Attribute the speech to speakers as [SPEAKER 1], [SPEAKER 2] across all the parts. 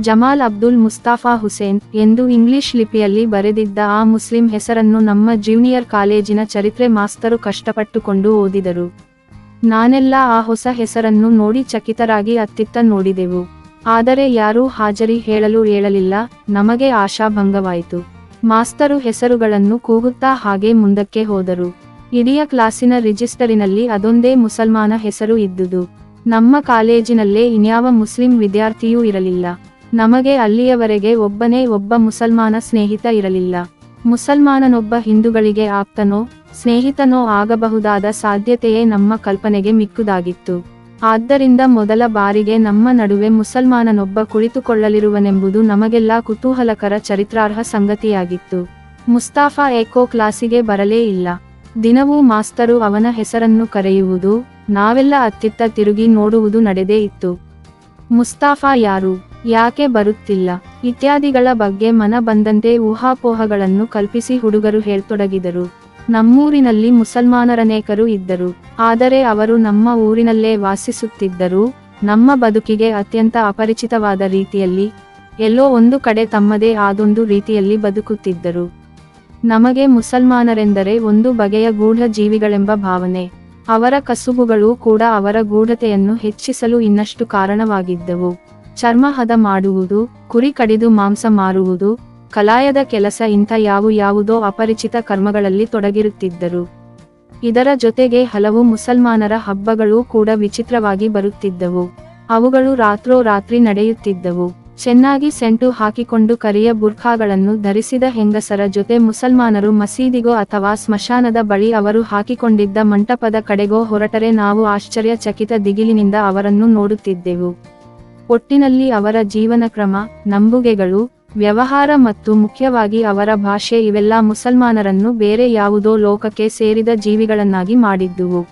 [SPEAKER 1] Jamal Abdul Mustafa Hussain ಎಂದು English ಲಿಪಿಯಲ್ಲಿ ಬರೆದಿದ್ದ ಆ ಮುಸ್ಲಿಂ ಹೆಸರನ್ನು ನಮ್ಮ ಜೂನಿಯರ್ ಕಾಲೇಜಿನ ಚರಿತ್ರೆ ಮಾಸ್ತರು ಕಷ್ಟಪಟ್ಟುಕೊಂಡು ಓದಿದರು. ನಾನೆಲ್ಲ ಆ ಹೊಸ ಹೆಸರನ್ನು ನೋಡಿ ಚಕಿತರಾಗಿ ಅತ್ತಿತ್ತ ನೋಡಿದೆವು. ಆದರೆ ಯಾರೂ ಹಾಜರಿ ಹೇಳಲು ಹೇಳಲಿಲ್ಲ ನಮಗೆ ಆಶಾಭಂಗವಾಯಿತು. ಮಾಸ್ತರು ಹೆಸರುಗಳನ್ನು ಕೂಗುತ್ತಾ ಹಾಗೆ ಮುಂದಕ್ಕೆ ಹೋದರು. ಇಡೀ ಕ್ಲಾಸಿನ ರಿಜಿಸ್ಟರಿನಲ್ಲಿ ಅದೊಂದೇ ಮುಸಲ್ಮಾನ ಹೆಸರು ಇದ್ದುದು. ನಮ್ಮ ಕಾಲೇಜಿನಲ್ಲೇ ಇನ್ಯಾವ ಮುಸ್ಲಿಂ ವಿದ್ಯಾರ್ಥಿಯೂ ಇರಲಿಲ್ಲ. ನಮಗೆ ಅಲ್ಲಿಯವರೆಗೆ ಒಬ್ಬನೇ ಒಬ್ಬ ಮುಸಲ್ಮಾನ ಸ್ನೇಹಿತ ಇರಲಿಲ್ಲ. ಮುಸಲ್ಮಾನನೊಬ್ಬ ಹಿಂದೂಗಳಿಗೆ ಆಪ್ತನೋ, ಸ್ನೇಹಿತನೋ ಆಗಬಹುದಾದ ಸಾಧ್ಯತೆಯೇ ನಮ್ಮ ಕಲ್ಪನೆಗೆ ಮಿಕ್ಕುದಾಗಿತ್ತು. ಆದ್ದರಿಂದ ಮೊದಲ ಬಾರಿಗೆ ನಮ್ಮ ನಡುವೆ ಮುಸಲ್ಮಾನನೊಬ್ಬ ಕುಳಿತುಕೊಳ್ಳಲಿರುವನೆಂಬುದು ನಮಗೆಲ್ಲ ಕುತೂಹಲಕರ ಚರಿತ್ರಾರ್ಹ ಸಂಗತಿಯಾಗಿತ್ತು. ಮುಸ್ತಾಫಾ ಏಕೋ ಕ್ಲಾಸಿಗೆ ಬರಲೇ ಇಲ್ಲ. ದಿನವೂ ಮಾಸ್ತರು ಅವನ ಹೆಸರನ್ನು ಕರೆಯುವುದು, ನಾವೆಲ್ಲ ಅತ್ತಿತ್ತ ತಿರುಗಿ ನೋಡುವುದು ನಡೆದೇ ಇತ್ತು. ಮುಸ್ತಾಫಾ ಯಾರು? ಯಾಕೆ ಬರುತ್ತಿಲ್ಲ? ಇತ್ಯಾದಿಗಳ ಬಗ್ಗೆ ಮನ ಬಂದಂತೆ ಊಹಾಪೋಹಗಳನ್ನು ಕಲ್ಪಿಸಿ ಹುಡುಗರು ಹೇಳ್ತೊಡಗಿದರು. ನಮ್ಮೂರಿನಲ್ಲಿ ಮುಸಲ್ಮಾನರನೇಕರು ಇದ್ದರು. ಆದರೆ ಅವರು ನಮ್ಮ ಊರಿನಲ್ಲೇ ವಾಸಿಸುತ್ತಿದ್ದರು. ನಮ್ಮ ಬದುಕಿಗೆ ಅತ್ಯಂತ ಅಪರಿಚಿತವಾದ ರೀತಿಯಲ್ಲಿ, ಎಲ್ಲೋ ಒಂದು ಕಡೆ ತಮ್ಮದೇ ಆದೊಂದು ರೀತಿಯಲ್ಲಿ ಬದುಕುತ್ತಿದ್ದರು. ನಮಗೆ ಮುಸಲ್ಮಾನರೆಂದರೆ ಒಂದು ಬಗೆಯ ಗೂಢ ಜೀವಿಗಳೆಂಬ ಭಾವನೆ. ಅವರ ಕಸುಬುಗಳು ಕೂಡ ಅವರ ಗೂಢತೆಯನ್ನು ಹೆಚ್ಚಿಸಲು ಇನ್ನಷ್ಟು ಕಾರಣವಾಗಿದ್ದವು. ಚರ್ಮ ಹದ ಮಾಡುವುದು, ಕುರಿ ಕಡಿದು ಮಾಂಸ ಮಾರುವುದು, ಕಲಾಯದ ಕೆಲಸ ಇಂಥ ಯಾವು ಯಾವುದೋ ಅಪರಿಚಿತ ಕರ್ಮಗಳಲ್ಲಿ ತೊಡಗಿರುತ್ತಿದ್ದರು. ಇದರ ಜೊತೆಗೆ ಹಲವು ಮುಸಲ್ಮಾನರ ಹಬ್ಬಗಳೂ ಕೂಡ ವಿಚಿತ್ರವಾಗಿ ಬರುತ್ತಿದ್ದವು. ಅವುಗಳು ರಾತ್ರೋರಾತ್ರಿ ನಡೆಯುತ್ತಿದ್ದವು. ಚೆನ್ನಾಗಿ ಸೆಂಟು ಹಾಕಿಕೊಂಡು ಕರಿಯ ಬುರ್ಖಾಗಳನ್ನು ಧರಿಸಿದ ಹೆಂಗಸರ ಜೊತೆ ಮುಸಲ್ಮಾನರು ಮಸೀದಿಗೋ ಅಥವಾ ಸ್ಮಶಾನದ ಬಳಿ ಅವರು ಹಾಕಿಕೊಂಡಿದ್ದ ಮಂಟಪದ ಕಡೆಗೋ ಹೊರಟರೆ ನಾವು ಆಶ್ಚರ್ಯಚಕಿತ ದಿಗಿಲಿನಿಂದ ಅವರನ್ನು ನೋಡುತ್ತಿದ್ದೆವು. ಒಟ್ಟಿನಲ್ಲಿ ಅವರ ಜೀವನ ಕ್ರಮ, ನಂಬುಗೆಗಳು, ವ್ಯವಹಾರ ಮತ್ತು ಮುಖ್ಯವಾಗಿ ಅವರ ಭಾಷೆ ಇವೆಲ್ಲ ಮುಸಲ್ಮಾನರನ್ನು ಬೇರೆ ಯಾವುದೋ ಲೋಕಕ್ಕೆ ಸೇರಿದ ಜೀವಿಗಳನ್ನಾಗಿ ಮಾಡಿದ್ದುವು.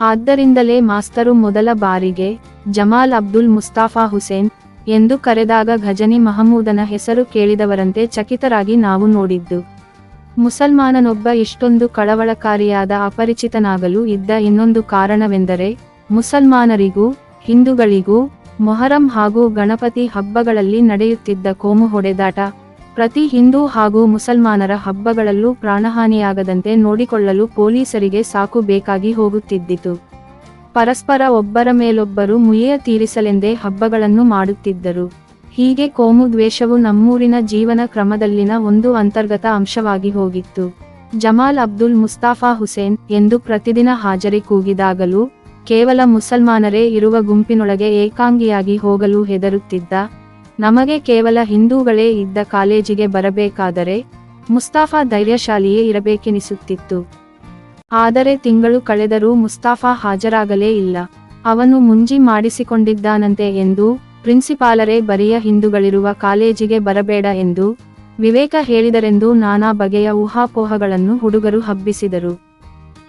[SPEAKER 1] ಆದ್ದರಿಂದಲೇ ಮಾಸ್ತರು ಮೊದಲ ಬಾರಿಗೆ ಜಮಾಲ್ ಅಬ್ದುಲ್ ಮುಸ್ತಾಫಾ ಹುಸೇನ್ ಎಂದು ಕರೆದಾಗ ಘಜನಿ ಮಹಮೂದನ ಹೆಸರು ಕೇಳಿದವರಂತೆ ಚಕಿತರಾಗಿ ನಾವು ನೋಡಿದ್ದು. ಮುಸಲ್ಮಾನನೊಬ್ಬ ಇಷ್ಟೊಂದು ಕಳವಳಕಾರಿಯಾದ ಅಪರಿಚಿತನಾಗಲು ಇದ್ದ ಇನ್ನೊಂದು ಕಾರಣವೆಂದರೆ ಮುಸಲ್ಮಾನರಿಗೂ, ಹಿಂದೂಗಳಿಗೂ ಮೊಹರಂ ಹಾಗೂ ಗಣಪತಿ ಹಬ್ಬಗಳಲ್ಲಿ ನಡೆಯುತ್ತಿದ್ದ ಕೋಮು ಹೊಡೆದಾಟ. ಪ್ರತಿ ಹಿಂದೂ ಹಾಗೂ ಮುಸಲ್ಮಾನರ ಹಬ್ಬಗಳಲ್ಲೂ ಪ್ರಾಣಹಾನಿಯಾಗದಂತೆ ನೋಡಿಕೊಳ್ಳಲು ಪೊಲೀಸರಿಗೆ ಸಾಕು ಬೇಕಾಗಿ ಹೋಗುತ್ತಿದ್ದಿತು. ಪರಸ್ಪರ ಒಬ್ಬರ ಮೇಲೊಬ್ಬರು ಮುಯ್ಯ ತೀರಿಸಲೆಂದೇ ಹಬ್ಬಗಳನ್ನು ಮಾಡುತ್ತಿದ್ದರು. ಹೀಗೆ ಕೋಮು ದ್ವೇಷವು ನಮ್ಮೂರಿನ ಜೀವನ ಕ್ರಮದಲ್ಲಿನ ಒಂದು ಅಂತರ್ಗತ ಅಂಶವಾಗಿ ಹೋಗಿತ್ತು. ಜಮಾಲ್ ಅಬ್ದುಲ್ ಮುಸ್ತಾಫಾ ಹುಸೇನ್ ಎಂದು ಪ್ರತಿದಿನ ಹಾಜರಿ ಕೂಗಿದಾಗಲೂ ಕೇವಲ ಮುಸಲ್ಮಾನರೇ ಇರುವ ಗುಂಪಿನೊಳಗೆ ಏಕಾಂಗಿಯಾಗಿ ಹೋಗಲು ಹೆದರುತ್ತಿದ್ದ. ನಮಗೆ ಕೇವಲ ಹಿಂದೂಗಳೇ ಇದ್ದ ಕಾಲೇಜಿಗೆ ಬರಬೇಕಾದರೆ ಮುಸ್ತಾಫಾ ಧೈರ್ಯಶಾಲಿಯೇ ಇರಬೇಕೆನಿಸುತ್ತಿತ್ತು. ಆದರೆ ತಿಂಗಳು ಕಳೆದರೂ ಮುಸ್ತಾಫಾ ಹಾಜರಾಗಲೇ ಇಲ್ಲ. ಅವನು ಮುಂಜಿ ಮಾಡಿಸಿಕೊಂಡಿದ್ದಾನಂತೆ ಎಂದು ಪ್ರಿನ್ಸಿಪಾಲರೇ ಬರಿಯ ಹಿಂದೂಗಳಿರುವ ಕಾಲೇಜಿಗೆ ಬರಬೇಡ ಎಂದು ವಿವೇಕ ಹೇಳಿದರೆಂದು ನಾನಾ ಬಗೆಯ ಊಹಾಪೋಹಗಳನ್ನು ಹುಡುಗರು ಹಬ್ಬಿಸಿದರು.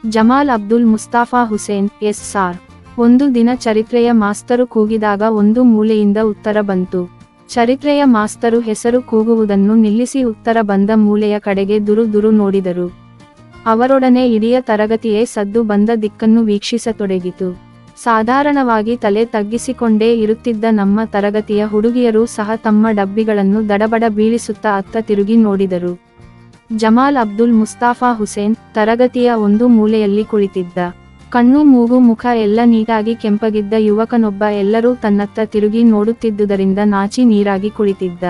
[SPEAKER 1] Jamal Abdul Mustafa Hussain, yes sir. ಒಂದು ದಿನ ಚರಿತ್ರೆಯ ಮಾಸ್ತರು ಕೂಗಿದಾಗ ಒಂದು ಮೂಲೆಯಿಂದ ಉತ್ತರ ಬಂತು. ಚರಿತ್ರೆಯ ಮಾಸ್ತರು ಹೆಸರು ಕೂಗುವುದನ್ನು ನಿಲ್ಲಿಸಿ ಉತ್ತರ ಬಂದ ಮೂಲೆಯ ಕಡೆಗೆ ದುರು ದುರು ನೋಡಿದರು. ಅವರೊಡನೆ ಇಡೀ ತರಗತಿಯೇ ಸದ್ದು ಬಂದ ದಿಕ್ಕನ್ನು ವೀಕ್ಷಿಸತೊಡಗಿತು. ಸಾಧಾರಣವಾಗಿ ತಲೆ ತಗ್ಗಿಸಿಕೊಂಡೇ ಇರುತ್ತಿದ್ದ ನಮ್ಮ ತರಗತಿಯ ಹುಡುಗಿಯರು ಸಹ ತಮ್ಮ ಡಬ್ಬಿಗಳನ್ನು ದಡಬಡ ಬೀಳಿಸುತ್ತಾ ಅತ್ತ ತಿರುಗಿ ನೋಡಿದರು. ಜಮಾಲ್ ಅಬ್ದುಲ್ ಮುಸ್ತಾಫಾ ಹುಸೇನ್ ತರಗತಿಯ ಒಂದು ಮೂಲೆಯಲ್ಲಿ ಕುಳಿತಿದ್ದ. ಕಣ್ಣು, ಮೂಗು, ಮುಖ ಎಲ್ಲ ನೀಟಾಗಿ ಕೆಂಪಗಿದ್ದ ಯುವಕನೊಬ್ಬ ಎಲ್ಲರೂ ತನ್ನತ್ತ ತಿರುಗಿ ನೋಡುತ್ತಿದ್ದುದರಿಂದ ನಾಚಿ ನೀರಾಗಿ ಕುಳಿತಿದ್ದ.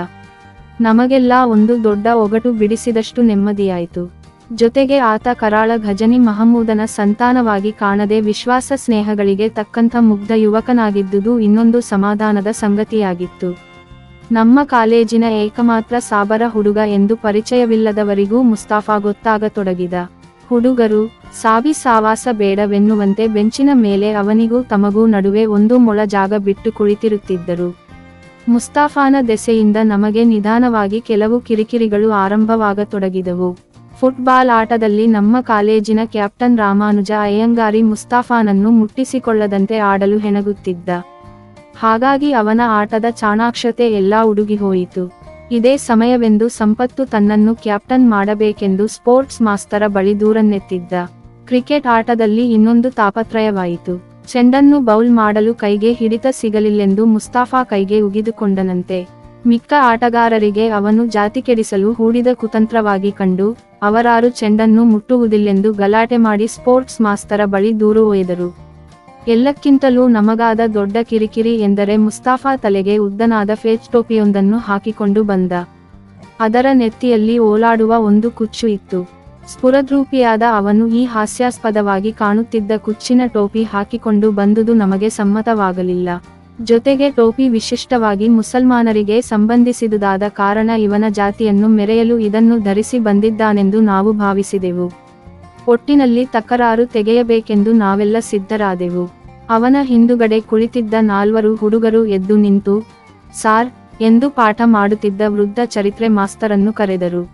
[SPEAKER 1] ನಮಗೆಲ್ಲ ಒಂದು ದೊಡ್ಡ ಒಗಟು ಬಿಡಿಸಿದಷ್ಟು ನೆಮ್ಮದಿಯಾಯಿತು. ಜೊತೆಗೆ ಆತ ಕರಾಳ ಘಜನಿ ಮಹಮೂದನ ಸಂತಾನವಾಗಿ ಕಾಣದೆ ವಿಶ್ವಾಸ ಸ್ನೇಹಗಳಿಗೆ ತಕ್ಕಂಥ ಮುಗ್ಧ ಯುವಕನಾಗಿದ್ದುದು ಇನ್ನೊಂದು ಸಮಾಧಾನದ ಸಂಗತಿಯಾಗಿತ್ತು. ನಮ್ಮ ಕಾಲೇಜಿನ ಏಕಮಾತ್ರ ಸಾಬರ ಹುಡುಗ ಎಂದು ಪರಿಚಯವಿಲ್ಲದವರಿಗೂ ಮುಸ್ತಾಫಾ ಗೊತ್ತಾಗತೊಡಗಿದ. ಹುಡುಗರು ಸಾವಿ ಸಾವಾಸ ಬೇಡವೆನ್ನುವಂತೆ ಬೆಂಚಿನ ಮೇಲೆ ಅವನಿಗೂ ತಮಗೂ ನಡುವೆ ಒಂದು ಮೊಳ ಜಾಗ ಬಿಟ್ಟು ಕುಳಿತಿರುತ್ತಿದ್ದರು. ಮುಸ್ತಾಫಾನ ದೆಸೆಯಿಂದ ನಮಗೆ ನಿಧಾನವಾಗಿ ಕೆಲವು ಕಿರಿಕಿರಿಗಳು ಆರಂಭವಾಗತೊಡಗಿದವು. ಫುಟ್ಬಾಲ್ ಆಟದಲ್ಲಿ ನಮ್ಮ ಕಾಲೇಜಿನ ಕ್ಯಾಪ್ಟನ್ ರಾಮಾನುಜ ಅಯ್ಯಂಗಾರಿ ಮುಸ್ತಾಫಾನನ್ನು ಮುಟ್ಟಿಸಿಕೊಳ್ಳದಂತೆ ಆಡಲು ಹೆಣಗುತ್ತಿದ್ದ. ಹಾಗಾಗಿ ಅವನ ಆಟದ ಚಾಣಾಕ್ಷತೆ ಎಲ್ಲಾ ಉಡುಗಿಹೋಯಿತು. ಇದೇ ಸಮಯವೆಂದು ಸಂಪತ್ತು ತನ್ನನ್ನು ಕ್ಯಾಪ್ಟನ್ ಮಾಡಬೇಕೆಂದು ಸ್ಪೋರ್ಟ್ಸ್ ಮಾಸ್ತರ ಬಳಿ ದೂರನ್ನೆತ್ತಿದ್ದ. ಕ್ರಿಕೆಟ್ ಆಟದಲ್ಲಿ ಇನ್ನೊಂದು ತಾಪತ್ರಯವಾಯಿತು. ಚೆಂಡನ್ನು ಬೌಲ್ ಮಾಡಲು ಕೈಗೆ ಹಿಡಿತ ಸಿಗಲಿಲ್ಲೆಂದು ಮುಸ್ತಾಫಾ ಕೈಗೆ ಉಗಿದುಕೊಂಡನಂತೆ. ಮಿಕ್ಕ ಆಟಗಾರರಿಗೆ ಅವನು ಜಾತಿ ಕೆಡಿಸಲು ಹೂಡಿದ ಕುತಂತ್ರವಾಗಿ ಕಂಡು, ಅವರಾರು ಚೆಂಡನ್ನು ಮುಟ್ಟುವುದಿಲ್ಲೆಂದು ಗಲಾಟೆ ಮಾಡಿ ಸ್ಪೋರ್ಟ್ಸ್ ಮಾಸ್ತರ ಬಳಿ ದೂರು ಒಯ್ದರು. ಎಲ್ಲಕ್ಕಿಂತಲೂ ನಮಗಾದ ದೊಡ್ಡ ಕಿರಿಕಿರಿ ಎಂದರೆ ಮುಸ್ತಾಫಾ ತಲೆಗೆ ಉದ್ದನಾದ ಫೇಜ್ ಟೋಪಿಯೊಂದನ್ನು ಹಾಕಿಕೊಂಡು ಬಂದ. ಅದರ ನೆತ್ತಿಯಲ್ಲಿ ಓಲಾಡುವ ಒಂದು ಕುಚ್ಚು ಇತ್ತು. ಸ್ಫುರದ್ರೂಪಿಯಾದ ಅವನು ಈ ಹಾಸ್ಯಾಸ್ಪದವಾಗಿ ಕಾಣುತ್ತಿದ್ದ ಕುಚ್ಚಿನ ಟೋಪಿ ಹಾಕಿಕೊಂಡು ಬಂದುದು ನಮಗೆ ಸಮ್ಮತವಾಗಲಿಲ್ಲ. ಜೊತೆಗೆ ಟೋಪಿ ವಿಶಿಷ್ಟವಾಗಿ ಮುಸಲ್ಮಾನರಿಗೆ ಸಂಬಂಧಿಸಿದುದಾದ ಕಾರಣ ಇವನ ಜಾತಿಯನ್ನು ಮೆರೆಯಲು ಇದನ್ನು ಧರಿಸಿ ಬಂದಿದ್ದಾನೆಂದು ನಾವು ಭಾವಿಸಿದೆವು. ಒಟ್ಟಿನಲ್ಲಿ ತಕರಾರು ತೆಗೆಯಬೇಕೆಂದು ನಾವೆಲ್ಲ ಸಿದ್ಧರಾದೆವು. ಅವನ ಹಿಂದುಗಡೆ ಕುಳಿತಿದ್ದ ನಾಲ್ವರು ಹುಡುಗರು ಎದ್ದು ನಿಂತು, ಸಾರ್, ಎಂದು ಪಾಠ ಮಾಡುತ್ತಿದ್ದ ವೃದ್ಧ ಚರಿತ್ರೆ ಮಾಸ್ತರನ್ನು ಕರೆದರು.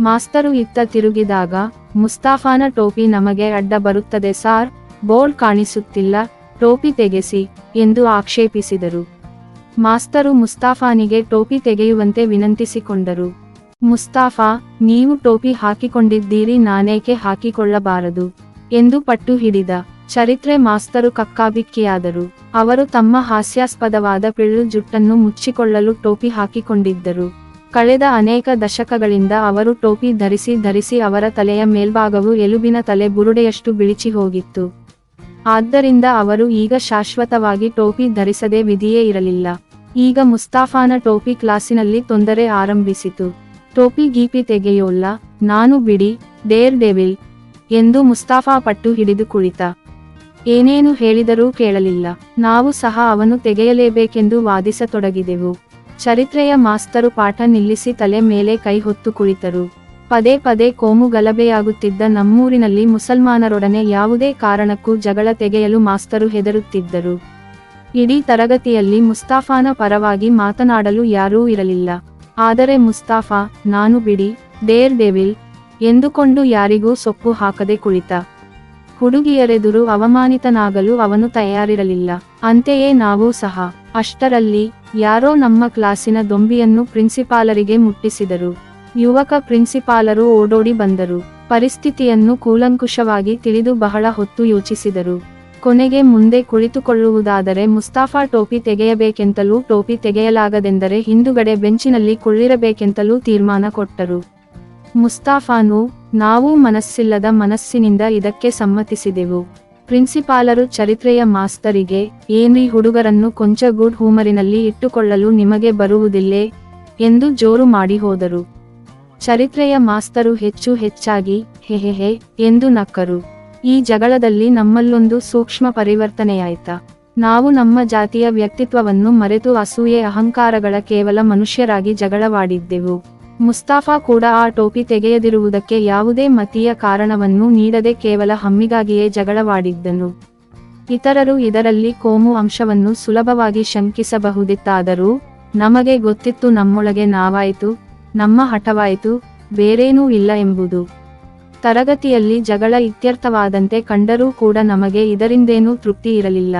[SPEAKER 1] ಮಾಸ್ತರು ಇತ್ತ ತಿರುಗಿದಾಗ, ಮುಸ್ತಾಫಾನ ಟೋಪಿ ನಮಗೆ ಅಡ್ಡ ಬರುತ್ತದೆ ಸಾರ್, ಬೋರ್ಡ್ ಕಾಣಿಸುತ್ತಿಲ್ಲ, ಟೋಪಿ ತೆಗೆಸಿ, ಎಂದು ಆಕ್ಷೇಪಿಸಿದರು. ಮಾಸ್ತರು ಮುಸ್ತಾಫಾನಿಗೆ ಟೋಪಿ ತೆಗೆಯುವಂತೆ ವಿನಂತಿಸಿಕೊಂಡರು. ಮುಸ್ತಾಫಾ, ನೀವು ಟೋಪಿ ಹಾಕಿಕೊಂಡಿದ್ದೀರಿ, ನಾನೇಕೆ ಹಾಕಿಕೊಳ್ಳಬಾರದು? ಎಂದು ಪಟ್ಟು ಹಿಡಿದ. ಚರಿತ್ರೆ ಮಾಸ್ತರು ಕಕ್ಕಾಬಿಕ್ಕಿಯಾದರು. ಅವರು ತಮ್ಮ ಹಾಸ್ಯಾಸ್ಪದವಾದ ಪಿಳ್ಳು ಜುಟ್ಟನ್ನು ಮುಚ್ಚಿಕೊಳ್ಳಲು ಟೋಪಿ ಹಾಕಿಕೊಂಡಿದ್ದರು. ಕಳೆದ ಅನೇಕ ದಶಕಗಳಿಂದ ಅವರು ಟೋಪಿ ಧರಿಸಿ ಧರಿಸಿ ಅವರ ತಲೆಯ ಮೇಲ್ಭಾಗವು ಎಲುಬಿನ ತಲೆ ಬುರುಡೆಯಷ್ಟು ಬಿಳಿಚಿ ಹೋಗಿತ್ತು. ಆದ್ದರಿಂದ ಅವರು ಈಗ ಶಾಶ್ವತವಾಗಿ ಟೋಪಿ ಧರಿಸದೆ ವಿಧಿಯೇ ಇರಲಿಲ್ಲ. ಈಗ ಮುಸ್ತಾಫಾನ ಟೋಪಿ ಕ್ಲಾಸಿನಲ್ಲಿ ತೊಂದರೆ ಆರಂಭಿಸಿತು. ಟೋಪಿ ಗೀಪಿ ತೆಗೆಯೋಲ್ಲ, ನಾನು ಬಿಡಿ ಡೇರ್ ಡೆವಿಲ್, ಎಂದು ಮುಸ್ತಾಫಾ ಪಟ್ಟು ಹಿಡಿದು ಕುಳಿತ. ಏನೇನು ಹೇಳಿದರೂ ಕೇಳಲಿಲ್ಲ. ನಾವು ಸಹ ಅವನು ತೆಗೆಯಲೇಬೇಕೆಂದು ವಾದಿಸತೊಡಗಿದೆವು. ಚರಿತ್ರೆಯ ಮಾಸ್ತರು ಪಾಠ ನಿಲ್ಲಿಸಿ ತಲೆ ಮೇಲೆ ಕೈ ಹೊತ್ತು ಕುಳಿತರು. ಪದೇ ಪದೇ ಕೋಮು ಗಲಭೆಯಾಗುತ್ತಿದ್ದ ನಮ್ಮೂರಿನಲ್ಲಿ ಮುಸಲ್ಮಾನರೊಡನೆ ಯಾವುದೇ ಕಾರಣಕ್ಕೂ ಜಗಳ ತೆಗೆಯಲು ಮಾಸ್ತರು ಹೆದರುತ್ತಿದ್ದರು. ಇಡೀ ತರಗತಿಯಲ್ಲಿ ಮುಸ್ತಾಫಾನ ಪರವಾಗಿ ಮಾತನಾಡಲು ಯಾರೂ ಇರಲಿಲ್ಲ. ಆದರೆ ಮುಸ್ತಾಫಾ, ನಾನು ಬಿಡಿ ಡೇರ್ ಡೆವಿಲ್ ಎಂದುಕೊಂಡು ಯಾರಿಗೂ ಸೊಪ್ಪು ಹಾಕದೆ ಕುಳಿತ. ಹುಡುಗಿಯರೆದುರು ಅವಮಾನಿತನಾಗಲು ಅವನು ತಯಾರಿರಲಿಲ್ಲ. ಅಂತೆಯೇ ನಾವು ಸಹ. ಅಷ್ಟರಲ್ಲಿ, ಯಾರೋ ನಮ್ಮ ಕ್ಲಾಸಿನ ದೊಂಬಿಯನ್ನು ಪ್ರಿನ್ಸಿಪಾಲರಿಗೆ ಮುಟ್ಟಿಸಿದರು. ಯುವಕ ಪ್ರಿನ್ಸಿಪಾಲರು ಓಡೋಡಿ ಬಂದರು. ಪರಿಸ್ಥಿತಿಯನ್ನು ಕೂಲಂಕುಷವಾಗಿ ತಿಳಿದು ಬಹಳ ಹೊತ್ತು ಯೋಚಿಸಿದರು. ಕೊನೆಗೆ ಮುಂದೆ ಕುಳಿತುಕೊಳ್ಳುವುದಾದರೆ ಮುಸ್ತಾಫಾ ಟೋಪಿ ತೆಗೆಯಬೇಕೆಂತಲೂ ಟೋಪಿ ತೆಗೆಯಲಾಗದೆಂದರೆ ಹಿಂದುಗಡೆ ಬೆಂಚಿನಲ್ಲಿ ಕುಳ್ಳಿರಬೇಕೆಂತಲೂ ತೀರ್ಮಾನ ಕೊಟ್ಟರು. ಮುಸ್ತಾಫಾನು, ನಾವು ಮನಸ್ಸಿಲ್ಲದ ಮನಸ್ಸಿನಿಂದ ಇದಕ್ಕೆ ಸಮ್ಮತಿಸಿದೆವು. ಪ್ರಿನ್ಸಿಪಾಲರು ಚರಿತ್ರೆಯ ಮಾಸ್ತರಿಗೆ, ಏನ್ರಿ ಹುಡುಗರನ್ನು ಕೊಂಚ ಗುಡ್ ಹೂಮರಿನಲ್ಲಿ ಇಟ್ಟುಕೊಳ್ಳಲು ನಿಮಗೆ ಬರುವುದಿಲ್ಲೇ ಎಂದು ಜೋರು ಮಾಡಿ ಹೋದರು. ಚರಿತ್ರೆಯ ಮಾಸ್ತರು ಹೆಚ್ಚು ಹೆಚ್ಚಾಗಿ ಹೆಹೆಹೆ ಎಂದು ನಕ್ಕರು. ಈ ಜಗಳದಲ್ಲಿ ನಮ್ಮಲ್ಲೊಂದು ಸೂಕ್ಷ್ಮ ಪರಿವರ್ತನೆಯಾಯಿತ. ನಾವು ನಮ್ಮ ಜಾತಿಯ ವ್ಯಕ್ತಿತ್ವವನ್ನು ಮರೆತು ಅಸೂಯೆ, ಅಹಂಕಾರಗಳ ಕೇವಲ ಮನುಷ್ಯರಾಗಿ ಜಗಳವಾಡಿದ್ದೆವು. ಮುಸ್ತಾಫಾ ಕೂಡ ಆ ಟೋಪಿ ತೆಗೆಯದಿರುವುದಕ್ಕೆ ಯಾವುದೇ ಮತೀಯ ಕಾರಣವನ್ನು ನೀಡದೆ ಕೇವಲ ಹಮ್ಮಿಗಾಗಿಯೇ ಜಗಳವಾಡಿದ್ದನು. ಇತರರು ಇದರಲ್ಲಿ ಕೋಮು ಅಂಶವನ್ನು ಸುಲಭವಾಗಿ ಶಂಕಿಸಬಹುದಿತ್ತಾದರೂ, ನಮಗೆ ಗೊತ್ತಿತ್ತು ನಮ್ಮೊಳಗೆ ನಾವಾಯಿತು, ನಮ್ಮ ಹಠವಾಯಿತು, ಬೇರೇನೂ ಇಲ್ಲ ಎಂಬುದು. ತರಗತಿಯಲ್ಲಿ ಜಗಳ ಇತ್ಯರ್ಥವಾದಂತೆ ಕಂಡರೂ ಕೂಡ ನಮಗೆ ಇದರಿಂದೇನೂ ತೃಪ್ತಿ ಇರಲಿಲ್ಲ.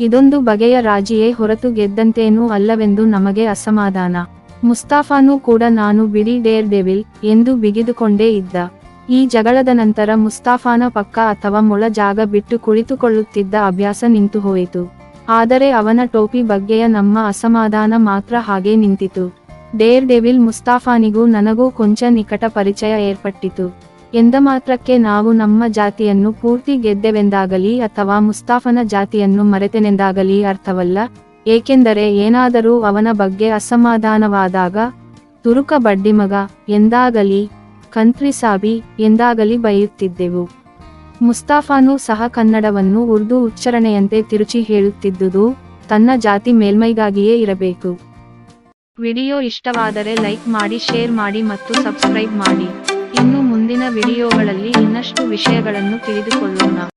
[SPEAKER 1] ಇದೊಂದು ಬಗೆಯ ರಾಜಿಯೇ ಹೊರತು ಗೆದ್ದಂತೇನೂ ಅಲ್ಲವೆಂದು ನಮಗೆ ಅಸಮಾಧಾನ. ಮುಸ್ತಾಫಾನೂ ಕೂಡ ನಾನು ಬಿಡಿ ಡೇರ್ ಡೆವಿಲ್ ಎಂದು ಬಿಗಿದುಕೊಂಡೇ ಇದ್ದ. ಈ ಜಗಳದ ನಂತರ ಮುಸ್ತಾಫಾನ ಪಕ್ಕ ಅಥವಾ ಮೊಳ ಜಾಗ ಬಿಟ್ಟು ಕುಳಿತುಕೊಳ್ಳುತ್ತಿದ್ದ ಅಭ್ಯಾಸ ನಿಂತು ಹೋಯಿತು. ಆದರೆ ಅವನ ಟೋಪಿ ಬಗ್ಗೆಯ ನಮ್ಮ ಅಸಮಾಧಾನ ಮಾತ್ರ ಹಾಗೆ ನಿಂತಿತು. ಡೇರ್ ಡೆವಿಲ್ ಮುಸ್ತಾಫಾನಿಗೂ ನನಗೂ ಕೊಂಚ ನಿಕಟ ಪರಿಚಯ ಏರ್ಪಟ್ಟಿತು. ಎಂದ ಮಾತ್ರಕ್ಕೆ ನಾವು ನಮ್ಮ ಜಾತಿಯನ್ನು ಪೂರ್ತಿ ಗೆದ್ದೆವೆಂದಾಗಲಿ ಅಥವಾ ಮುಸ್ತಾಫನ ಜಾತಿಯನ್ನು ಮರೆತೆನೆಂದಾಗಲಿ ಅರ್ಥವಲ್ಲ, ಏಕೆಂದರೆ ಏನಾದರೂ ಅವನ ಬಗ್ಗೆ ಅಸಮಾಧಾನವಾದಾಗ, ತುರುಕ ಬಡ್ಡಿಮಗ, ಎಂದಾಗಲಿ ಕಂತ್ರಿ ಸಾಬಿ, ಎಂದಾಗಲಿ ಬೈಯುತ್ತಿದ್ದೆವು. ಮುಸ್ತಾಫಾನು ಸಹ ಕನ್ನಡವನ್ನು ಉರ್ದು ಉಚ್ಚರಣೆಯಂತೆ ತಿರುಚಿ ಹೇಳುತ್ತಿದ್ದುದು, ತನ್ನ ಜಾತಿ ಮೇಲ್ಮೈಗಾಗಿಯೇ ಇರಬೇಕು. ವಿಡಿಯೋ ಇಷ್ಟವಾದರೆ ಲೈಕ್ ಮಾಡಿ, ಶೇರ್ ಮಾಡಿ ಮತ್ತು ಸಬ್ಸ್ಕ್ರೈಬ್ ಮಾಡಿ. ಮುಂದಿನ ವಿಡಿಯೋಗಳಲ್ಲಿ ಇನ್ನಷ್ಟು ವಿಷಯಗಳನ್ನು ತಿಳಿದುಕೊಳ್ಳೋಣ.